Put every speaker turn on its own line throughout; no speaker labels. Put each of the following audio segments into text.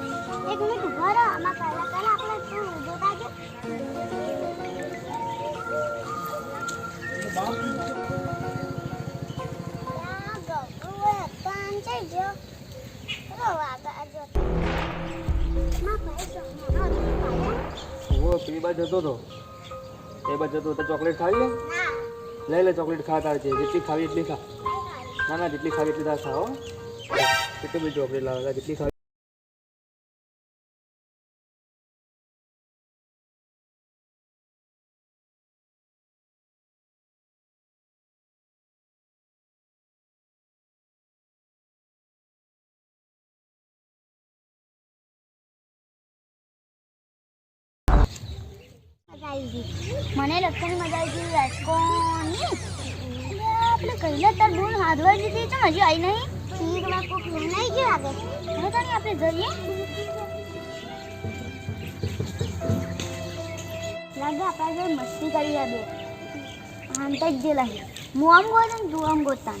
એક મિનિટ ઊભો રહો. આમાં પહેલા પહેલા આપણે શું જોતા જો. હતો. ચોકલેટ ખાવી લઈ લે ચોકલેટ ખા તાર છે. જેટલી ખાવી એટલી ખા. ના ના જેટલી ખાવી એટલી તાર ખાવ કેટલી બધી ચોકલેટ લાવે જેટલી ખાવી
મને લખવાની મજા આવી ગઈ, રાજકોની. આપણે કહીને તાર બોલ હાથવા દીધી તો હજી આવી નહીં. ઠીકમાં કોક લઈને આવી ગયું લાગે હવે તાણી આપણે જઈએ. લાગે આપણે જો મસ્તી કરી આવે આમ તો જ લાગે. હું આમ ગોત તું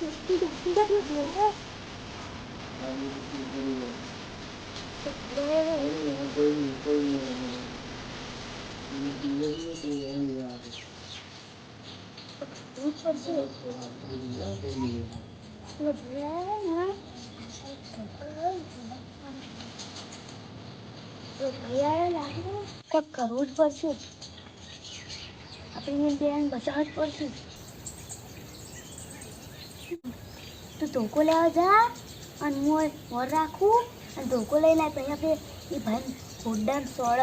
જલ્દી, જલ્દી, જલ્દી, જલ્દી. દૂધ પડશે. પેલો ભૈયા ને, પેલો ભૈયાને લાગે કરવું જ પડશે આપણે બેન જ પડશે તું ધોકો લેવા જા અને હું મોર રાખું અને ધોકો લઈ લે પછી આપણે એ ભાઈ ખોડાન સોળ.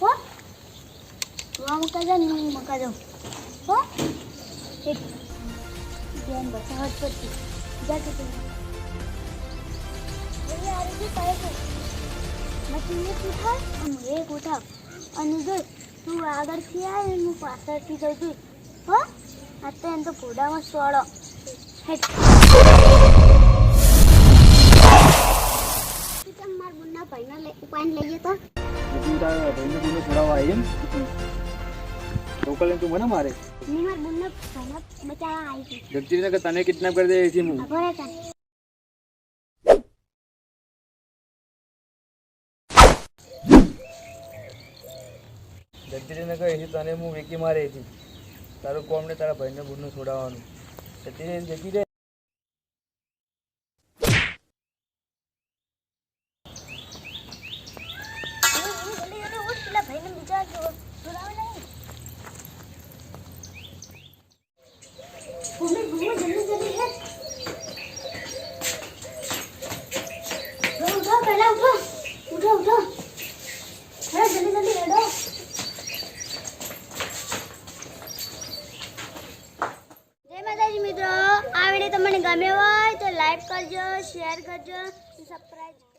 હો? તું મૂકા જા ને હું મૂકા જાઉં. હો? એક વસાહત પરથી જ પડશે જા કે તું. એ આ રીતે પાય છે. પછી એક ઉઠાવ અને એક ઉઠાવ. અને જો તું આગળથી આવે ને હું પાછળથી જઉં છું હો? આ તો એમ તો
રોકલ તું મને મારે?
મારા બચાવવા આવી છું.
જગજીને તને કિડનેપ કરી દે છે હું.
ખબર હતા
જગજીને કહે છે તને હું વેકી મારે એથી. તારું કોમ ને તારા ભાઈને બુનનું છોડાવવાનું. જગજીને જગી દે
જલ્દી જલ્દી ઉઠ પેલા ભાઈને બીજા જો જોડાવે નહીં ભૂમિ ભૂમિ જલ્દી જલ્દી હેઠ ઉઠો ઉઠો પહેલા ઉઠો. ઉઠો ઉઠો. હેડો જલ્દી જલ્દી હેડો. જય માતાજી મિત્રો, આ વીડિયો તમને ગમ્યો હોય તો લાઈક કરજો શેર કરજો સબસ્ક્રાઈબ